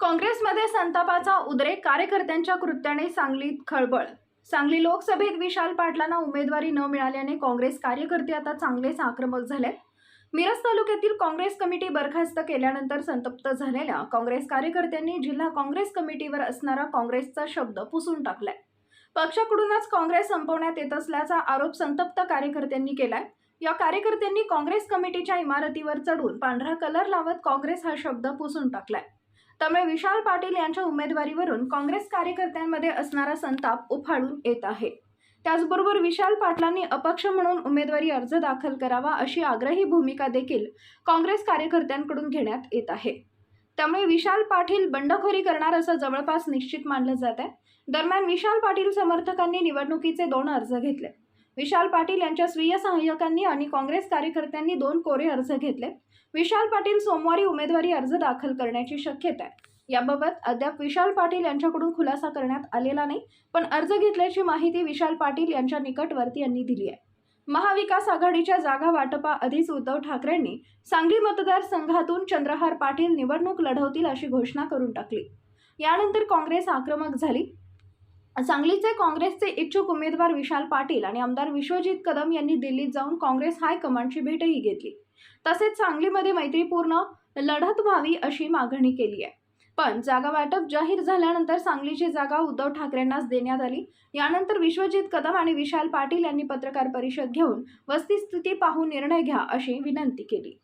काँग्रेसमध्ये संतापाचा उद्रेक कार्यकर्त्यांच्या कृत्याने सांगलीत खळबळ. सांगली लोकसभेत विशाल पाटलांना उमेदवारी न मिळाल्याने काँग्रेस कार्यकर्ते आता चांगलेच आक्रमक झाले. मिरज तालुक्यातील काँग्रेस कमिटी बरखास्त केल्यानंतर संतप्त झालेल्या काँग्रेस कार्यकर्त्यांनी जिल्हा काँग्रेस कमिटीवर असणारा काँग्रेसचा शब्द पुसून टाकलाय. पक्षाकडूनच काँग्रेस संपवण्यात येत असल्याचा आरोप संतप्त कार्यकर्त्यांनी केलाय. या कार्यकर्त्यांनी काँग्रेस कमिटीच्या इमारतीवर चढून पांढरा कलर लावत काँग्रेस हा शब्द पुसून टाकलाय. त्यामुळे विशाल पाटील यांच्या उमेदवारीवरून काँग्रेस कार्यकर्त्यांमध्ये असणारा संताप उफाळून येत आहे. त्याचबरोबर विशाल पाटलांनी अपक्ष म्हणून उमेदवारी अर्ज दाखल करावा अशी आग्रही भूमिका देखील काँग्रेस कार्यकर्त्यांकडून घेण्यात येत आहे. त्यामुळे विशाल पाटील बंडखोरी करणार असं जवळपास निश्चित मानलं जात आहे. दरम्यान विशाल पाटील समर्थकांनी निवडणुकीचे दोन अर्ज घेतले. विशाल पाटील यांच्या स्वीय सहाय्यकांनी आणि काँग्रेस कार्यकर्त्यांनी दोन कोरे अर्ज घेतले. विशाल पाटील सोमवारी उमेदवारी अर्ज दाखल करण्याची शक्यता आहे. याबाबत अद्याप विशाल पाटील यांच्याकडून खुलासा करण्यात आलेला नाही पण अर्ज घेतल्याची माहिती विशाल पाटील यांच्या निकटवर्ती यांनी दिली आहे. महाविकास आघाडीच्या जागा वाटपा आधीच उद्धव ठाकरेंनी सांगली मतदारसंघातून चंद्रहार पाटील निवडणूक लढवतील अशी घोषणा करून टाकली. यानंतर काँग्रेस आक्रमक झाली. सांगलीचे काँग्रेसचे इच्छुक उमेदवार विशाल पाटील आणि आमदार विश्वजित कदम यांनी दिल्लीत जाऊन काँग्रेस हायकमांडची भेटही घेतली. तसेच सांगलीमध्ये मैत्रीपूर्ण लढत व्हावी अशी मागणी केली आहे. पण जागा वाटप जाहीर झाल्यानंतर सांगलीची जागा उद्धव ठाकरेंनाच देण्यात आली. यानंतर विश्वजित कदम आणि विशाल पाटील यांनी पत्रकार परिषद घेऊन वस्तीस्थिती पाहून निर्णय घ्या अशी विनंती केली.